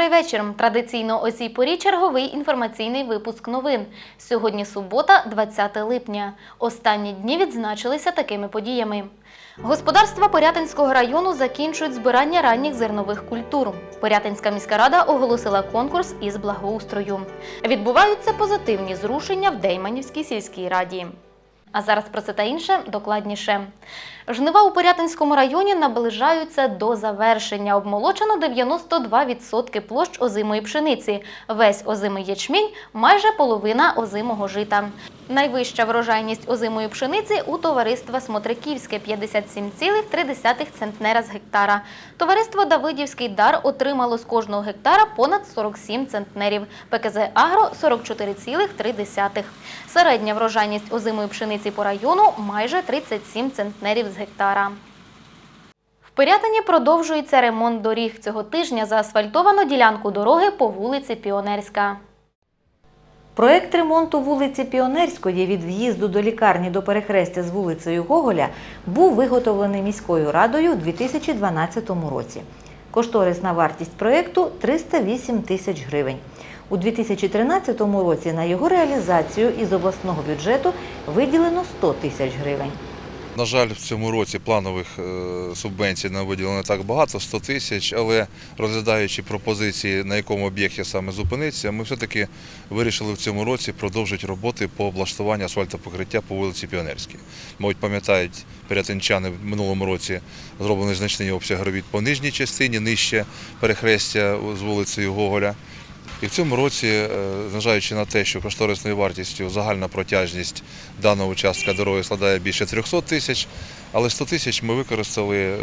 Добрий вечір. Традиційно о цій порі черговий інформаційний випуск новин. Сьогодні субота, 20 липня. Останні дні відзначилися такими подіями. Господарства Порятинського району закінчують збирання ранніх зернових культур. Порятинська міська рада оголосила конкурс із благоустрою. Відбуваються позитивні зрушення в Дейманівській сільській раді. А зараз про це та інше докладніше. Жнива у Порятинському районі наближаються до завершення. Обмолочено 92% площ озимої пшениці. Весь озимий ячмінь майже половина озимого жита. Найвища врожайність озимої пшениці у товариства Смотриківське 57,3 центнера з гектара. Товариство Давидівський дар отримало з кожного гектара понад 47 центнерів. ПКЗ Агро 44,3. Середня врожайність озимої пшениці по району майже 37 центнерів з гектара. В Пирятині продовжується ремонт доріг. Цього тижня заасфальтовано ділянку дороги по вулиці Піонерська. Проект ремонту вулиці Піонерської від в'їзду до лікарні до перехрестя з вулицею Гоголя був виготовлений міською радою у 2012 році. Кошторисна вартість проєкту – 308 тисяч гривень. У 2013 році на його реалізацію із обласного бюджету виділено 100 тисяч гривень. На жаль, в цьому році планових е, субвенцій не виділено так багато 100 тисяч, але розглядаючи пропозиції, на якому об'єкті саме зупинитися, ми все-таки вирішили в цьому році продовжити роботи по облаштуванню асфальтопокриття по вулиці Піонерській. Мабуть, пам'ятають перетинчани в минулому році зроблений значний обсяг робіт по нижній частині, нижче перехрестя з вулицею Гоголя. І в цьому році, е, зважаючи на те, що кошторисною вартістю загальна протяжність даного участка дороги складає більше 300 тисяч, але 100 тисяч ми використали е,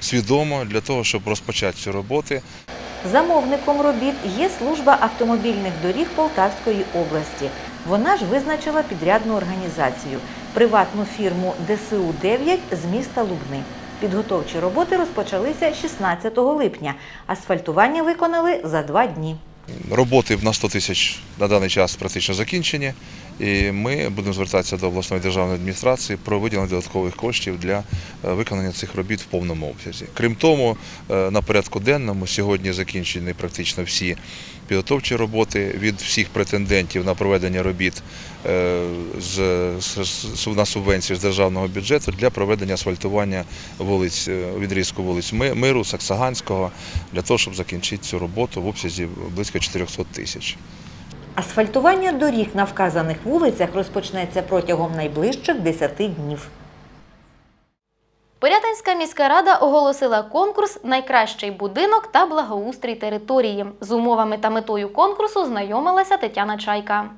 свідомо для того, щоб розпочати ці роботи. Замовником робіт є служба автомобільних доріг Полтавської області. Вона ж визначила підрядну організацію приватну фірму ДСУ-9 з міста Лубни. Підготовчі роботи розпочалися 16 липня. Асфальтування виконали за два дні. Роботи на 100 тисяч на даний час практично закінчені, і ми будемо звертатися до обласної державної адміністрації про виділення додаткових коштів для е, виконання цих робіт в повному обсязі. Крім того, е, на порядку денному сьогодні закінчені практично всі підготовчі роботи від всіх претендентів на проведення робіт е, на субвенцію з державного бюджету для проведення асфальтування вулиць відрізку вулиць Миру, Саксаганського для того, щоб закінчити цю роботу в обсязі близько 400 тисяч. Асфальтування доріг на вказаних вулицях розпочнеться протягом найближчих 10 днів. Порятинська міська рада оголосила конкурс Найкращий будинок та благоустрій території. З умовами та метою конкурсу знайомилася Тетяна Чайка.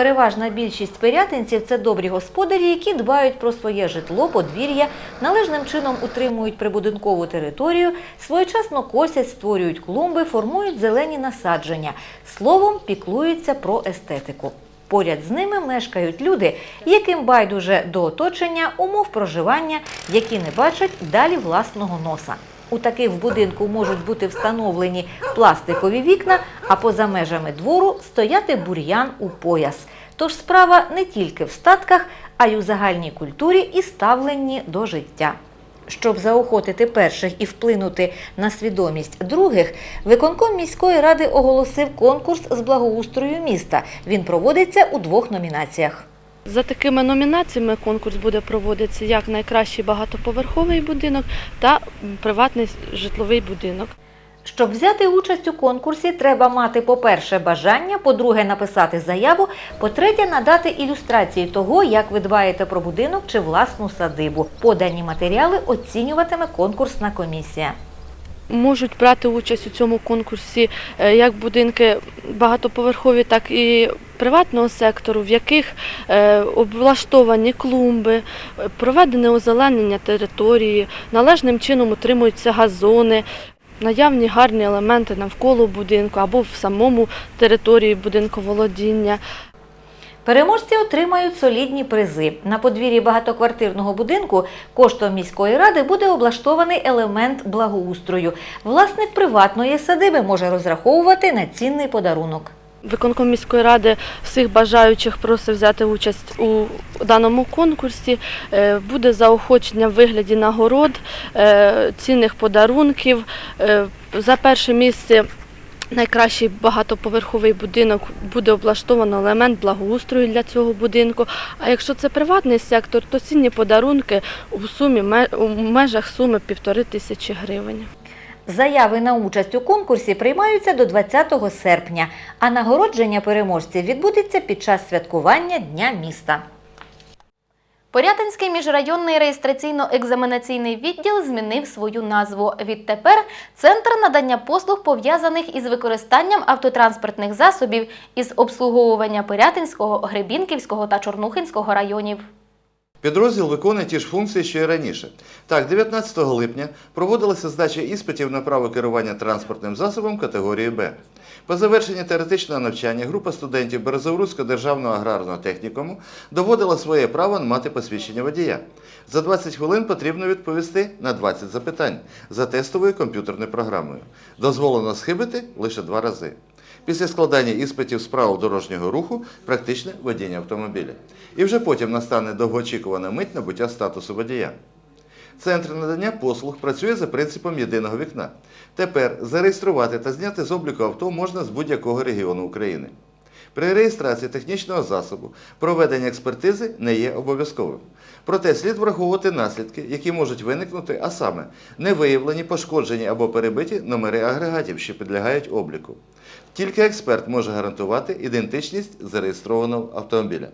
Переважна більшість пирятинців – це добрі господарі, які дбають про своє житло, подвір'я, належним чином утримують прибудинкову територію, своєчасно косять, створюють клумби, формують зелені насадження. Словом, піклуються про естетику. Поряд з ними мешкають люди, яким байдуже до оточення, умов проживання, які не бачать далі власного носа. У таких в будинку можуть бути встановлені пластикові вікна, а поза межами двору стояти бур'ян у пояс. Тож справа не тільки в статках, а й у загальній культурі і ставленні до життя. Щоб заохотити перших і вплинути на свідомість других, виконком міської ради оголосив конкурс з благоустрою міста. Він проводиться у двох номінаціях. За такими номінаціями конкурс буде проводитися як найкращий багатоповерховий будинок та приватний житловий будинок. Щоб взяти участь у конкурсі, треба мати, по-перше, бажання, по-друге, написати заяву, по-третє, надати ілюстрації того, як ви дбаєте про будинок чи власну садибу. Подані матеріали оцінюватиме конкурсна комісія. Можуть брати участь у цьому конкурсі е, як будинки багатоповерхові, так і приватного сектору, в яких е, облаштовані клумби, е, проведене озеленення території, належним чином утримуються газони. Наявні гарні елементи навколо будинку або в самому території будинковолодіння. Переможці отримають солідні призи. На подвір'ї багатоквартирного будинку коштом міської ради буде облаштований елемент благоустрою. Власник приватної садиби може розраховувати на цінний подарунок. Виконком міської ради всіх бажаючих просить взяти участь у даному конкурсі. Е, Буде заохочення в вигляді нагород, е, цінних подарунків. Е, За перше місце найкращий багатоповерховий будинок буде облаштовано елемент благоустрою для цього будинку. А якщо це приватний сектор, то цінні подарунки у сумі у межах суми півтори тисячі гривень. Заяви на участь у конкурсі приймаються до 20 серпня, а нагородження переможців відбудеться під час святкування Дня міста. Порятинський міжрайонний реєстраційно-екзаменаційний відділ змінив свою назву. Відтепер Центр надання послуг пов'язаних із використанням автотранспортних засобів із обслуговування Порятинського, Гребінківського та Чорнухинського районів. Підрозділ виконує ті ж функції, що й раніше. Так, 19 липня проводилася здача іспитів на право керування транспортним засобом категорії Б. По завершенні теоретичного навчання група студентів Березовруцького державного аграрного технікуму доводила своє право мати посвідчення водія. За 20 хвилин потрібно відповісти на 20 запитань за тестовою комп'ютерною програмою. Дозволено схибити лише два рази. Після складання іспитів з правил дорожнього руху практичне водіння автомобіля. І вже потім настане довгоочікувана мить набуття статусу водія. Центр надання послуг працює за принципом єдиного вікна. Тепер зареєструвати та зняти з обліку авто можна з будь-якого регіону України. При реєстрації технічного засобу проведення експертизи не є обов'язковим. Проте слід враховувати наслідки, які можуть виникнути, а саме невиявлені, пошкоджені або перебиті номери агрегатів, що підлягають обліку. Тільки експерт може гарантувати ідентичність зареєстрованого автомобіля.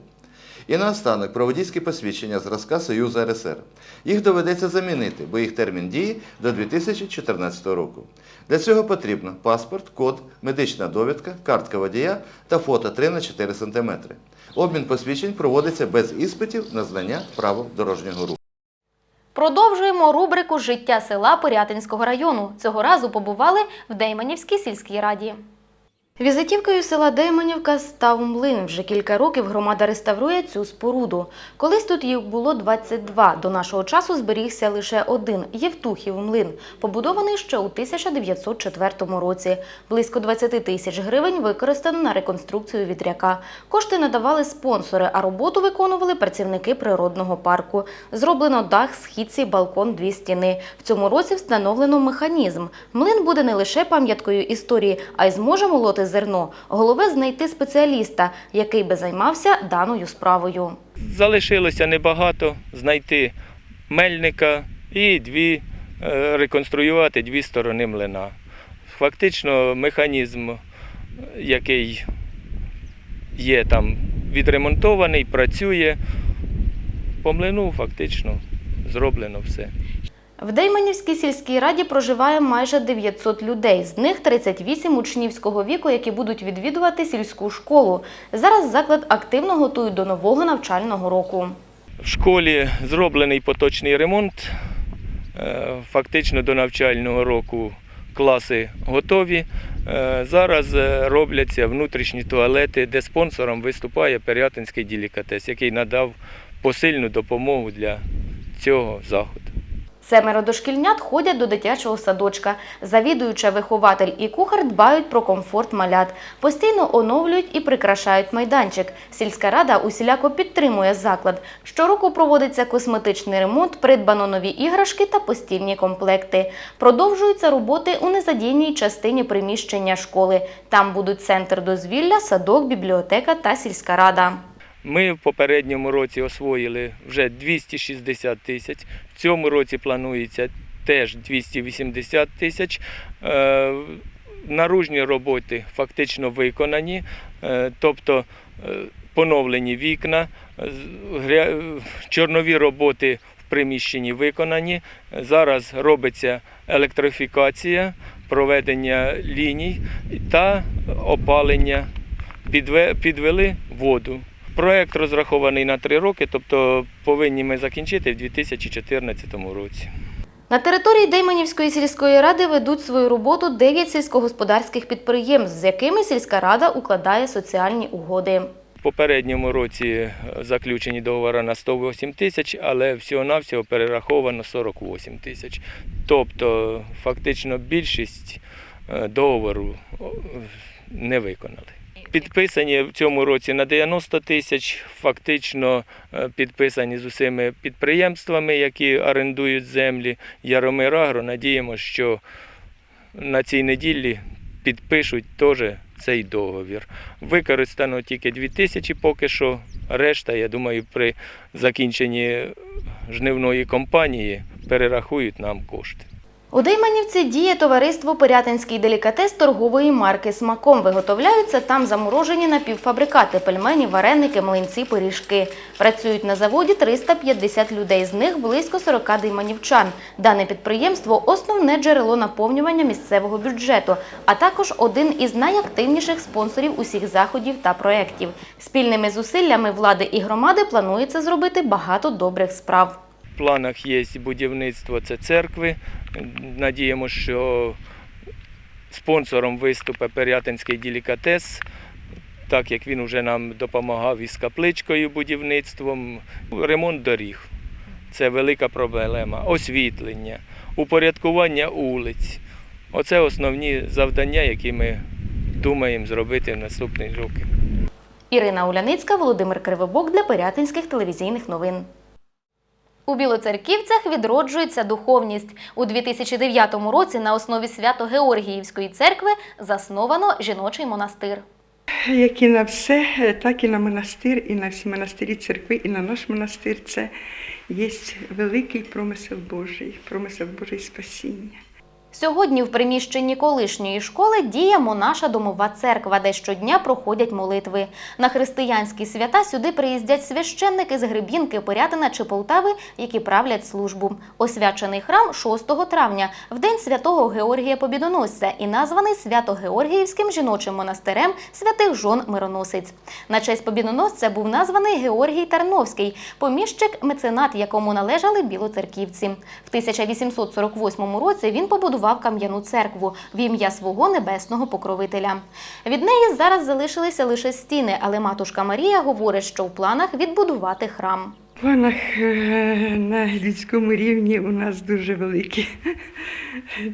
І наостанок про водійські посвідчення зразка Союзу РСР. Їх доведеться замінити, бо їх термін дії до 2014 року. Для цього потрібно паспорт, код, медична довідка, картка водія та фото 3 на 4 см. Обмін посвідчень проводиться без іспитів на знання правил дорожнього руху. Продовжуємо рубрику Життя села Порятинського району. Цього разу побували в Дейманівській сільській раді. Візитівкою села Дейманівка став млин. Вже кілька років громада реставрує цю споруду. Колись тут їх було 22. До нашого часу зберігся лише один Євтухів млин, побудований ще у 1904 році. Близько 20 тисяч гривень використано на реконструкцію вітряка. Кошти надавали спонсори, а роботу виконували працівники природного парку. Зроблено дах, східці, балкон, дві стіни. В цьому році встановлено механізм. Млин буде не лише пам'яткою історії, а й зможе молоти зерно. Головне знайти спеціаліста, який би займався даною справою. Залишилося небагато знайти мельника і дві е, реконструювати дві сторони млина. Фактично механізм, який є там відремонтований, працює. По млину фактично зроблено все. В Дейманівській сільській раді проживає майже 900 людей. З них 38 учнівського віку, які будуть відвідувати сільську школу. Зараз заклад активно готують до нового навчального року. В школі зроблений поточний ремонт. Е, Фактично до навчального року класи готові. Е, Зараз е, робляться внутрішні туалети, де спонсором виступає Перятинський ділікатес, який надав посильну допомогу для цього заходу. Семеро дошкільнят ходять до дитячого садочка. Завідуюча вихователь і кухар дбають про комфорт малят. Постійно оновлюють і прикрашають майданчик. Сільська рада усіляко підтримує заклад. Щороку проводиться косметичний ремонт, придбано нові іграшки та постільні комплекти. Продовжуються роботи у незадійній частині приміщення школи. Там будуть центр дозвілля, садок, бібліотека та сільська рада. Ми в попередньому році освоїли вже 260 тисяч. В цьому році планується теж 280 тисяч. Е, Наружні роботи фактично виконані, е, тобто е, поновлені вікна, чорнові роботи в приміщенні виконані. Зараз робиться електрифікація, проведення ліній та опалення. Підвели воду. Проект розрахований на три роки, тобто повинні ми закінчити в 2014 році. На території Дейманівської сільської ради ведуть свою роботу 9 сільськогосподарських підприємств, з якими сільська рада укладає соціальні угоди. В попередньому році е, заключені договори на 108 тисяч, але всього-навсього перераховано 48 тисяч. Тобто, фактично більшість е, договору не виконали. Підписані в цьому році на 90 тисяч, фактично е, підписані з усіми підприємствами, які орендують землі. Яромир Агро. Надіємося, що на цій неділі підпишуть теж цей договір. Використано тільки 2 тисячі поки що. Решта, я думаю, при закінченні жнивної кампанії перерахують нам кошти. У Дейманівці діє товариство Пирятинський делікатес торгової марки Смаком. Виготовляються там заморожені напівфабрикати, пельмені, вареники, млинці, пиріжки. Працюють на заводі 350 людей, з них близько 40 дейманівчан. Дане підприємство основне джерело наповнювання місцевого бюджету, а також один із найактивніших спонсорів усіх заходів та проєктів. Спільними зусиллями влади і громади планується зробити багато добрих справ. Планах є будівництво це церкви. Надіємося, що спонсором виступить Пирятинський делікатес, так як він вже нам допомагав із капличкою будівництвом. Ремонт доріг це велика проблема. Освітлення, упорядкування вулиць. Оце основні завдання, які ми думаємо зробити в наступні роки. Ірина Уляницька, Володимир Кривобок для Пирятинських телевізійних новин. У Білоцерківцях відроджується духовність. У 2009 році на основі Свято-Георгіївської церкви засновано жіночий монастир. Як і на все, так і на монастир, і на всі монастирі церкви, і на наш монастир це є великий промисел Божий, промисел Божий спасіння. Сьогодні в приміщенні колишньої школи діє монаша домова церква, де щодня проходять молитви. На християнські свята сюди приїздять священники з Гребінки, Пирятина чи Полтави, які правлять службу. Освячений храм 6 травня, в день святого Георгія Побідоносця і названий Свято-Георгіївським жіночим монастирем святих жон Мироносиць. На честь Побідоносця був названий Георгій Тарновський, поміщик меценат, якому належали білоцерківці. В 1848 році він побудував кам'яну церкву в ім'я свого небесного покровителя. Від неї зараз залишилися лише стіни, але матушка Марія говорить, що в планах відбудувати храм. В планах е, на людському рівні у нас дуже великі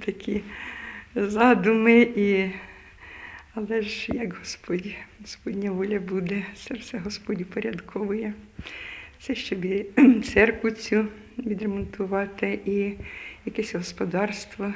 такі задуми, і... але ж як Господь, Господня воля буде, це все Господь упорядковує. Це щоб церкву цю відремонтувати, і якесь господарство.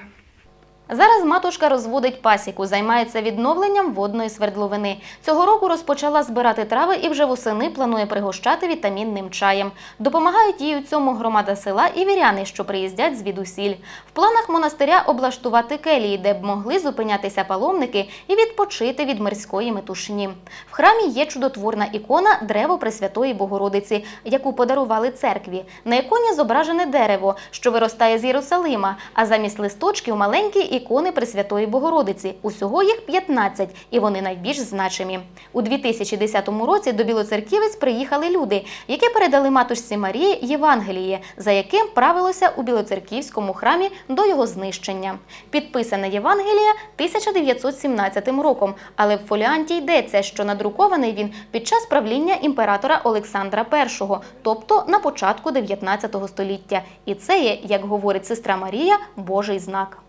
Зараз матушка розводить пасіку, займається відновленням водної свердловини. Цього року розпочала збирати трави і вже восени планує пригощати вітамінним чаєм. Допомагають їй у цьому громада села і віряни, що приїздять звідусіль. В планах монастиря облаштувати келії, де б могли зупинятися паломники і відпочити від мирської метушні. В храмі є чудотворна ікона Древо Пресвятої Богородиці, яку подарували церкві. На іконі зображене дерево, що виростає з Єрусалима, а замість листочків маленькі ікони Пресвятої Богородиці. Усього їх 15, і вони найбільш значимі. У 2010 році до Білоцерківець приїхали люди, які передали матушці Марії Євангеліє, за яким правилося у Білоцерківському храмі до його знищення. Підписане Євангеліє 1917 роком, але в фоліанті йдеться, що надрукований він під час правління імператора Олександра І, тобто на початку 19 століття. І це є, як говорить сестра Марія, Божий знак.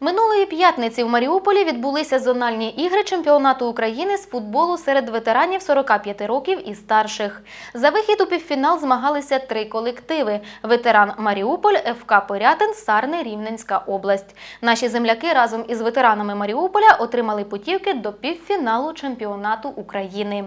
Минулої п'ятниці в Маріуполі відбулися зональні ігри чемпіонату України з футболу серед ветеранів 45 років і старших. За вихід у півфінал змагалися три колективи: ветеран Маріуполь, ФК Пирятин, Сарни, Рівненська область. Наші земляки разом із ветеранами Маріуполя отримали путівки до півфіналу чемпіонату України.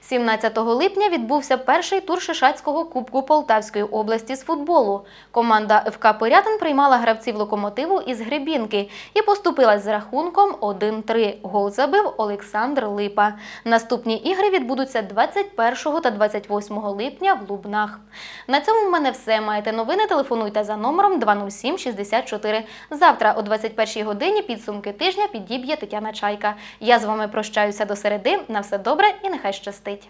17 липня відбувся перший тур Шишацького кубку Полтавської області з футболу. Команда ФК Пирятин приймала гравців локомотиву із Гребінки і поступилась з рахунком 1-3. Гол забив Олександр Липа. Наступні ігри відбудуться 21 та 28 липня в Лубнах. На цьому в мене все. Маєте новини? Телефонуйте за номером 20764. Завтра о 21 годині підсумки тижня підіб'є Тетяна Чайка. Я з вами прощаюся до середи. На все добре і нехай щастить.